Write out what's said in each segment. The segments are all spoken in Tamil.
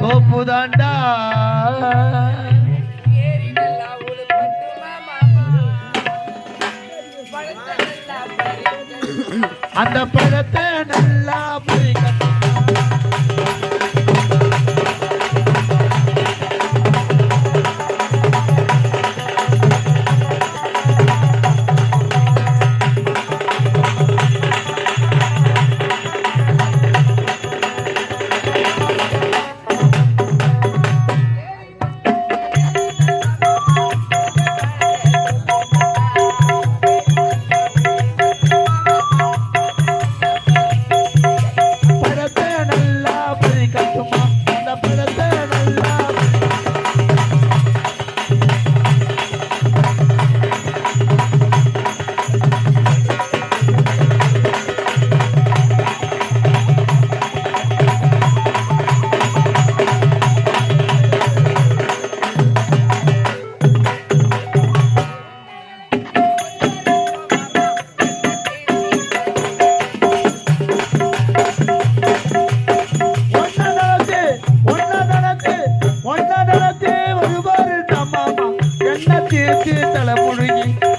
தோப்பு தாண்டா. அந்த பழத்தை நல்லா பறிக்கணும் தலை முழுகி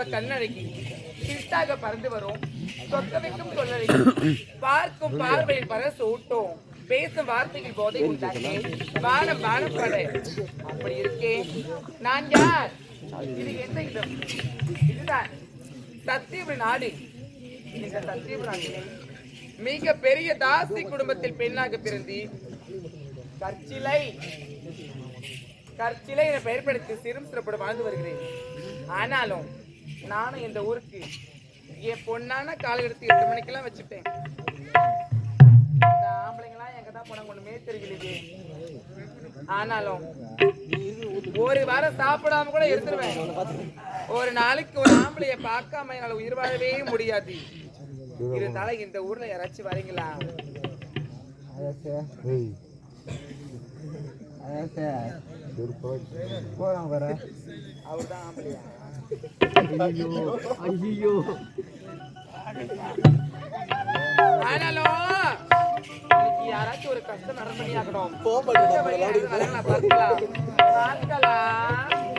அவ கண்ணழகி சிட்டாக பறந்து வரும். சொக்க வைக்கும் சொல்லழகி பார்க்கும் பார்வையில் பர சூட்டும். பேசும் வார்த்தையில் போதை உண்டாக்கே வானம் வானப்பட அப்படி இருக்கே. நான் யார்? இது எந்த இடம்? இதுதான் சத்தியபுரி நாடு. இந்த சத்தியபுரி நாட்டிலே மிக பெரிய தாசி குடும்பத்தில் பெண்ணாக பிறந்தி. கற்சிலை. கற்சிலை என பெயர்படுத்தி சிறும் சிறப்போடு வாழ்ந்து வருகிறேன். ஆனாலும் நானும் இந்த ஊருக்கு என் பொண்ணான காலை எடுத்து எட்டு மணிக்கெல்லாம் வச்சுட்டேன். இந்த ஆம்பளைங்களாம் எங்க தான் போனாங்க ஒண்ணுமே தெரியலையே ஆனாலும் ஒரு வாரம் சாப்பிடாம கூட எடுத்துருவேன் ஒரு நாளைக்கு ஒரு ஆம்பளைய பார்க்காம என்னால உயிர் வாழவே முடியாது. இருந்தாலும் இந்த ஊர்ல யாராச்சும் வரீங்களா? அவர்தான் ஆம்பளையா? ஆனாலும் இன்னைக்கு யாராச்சும் ஒரு கஷ்டம் நடந்தடி ஆகணும் பார்க்கலாம் பார்க்கலாம்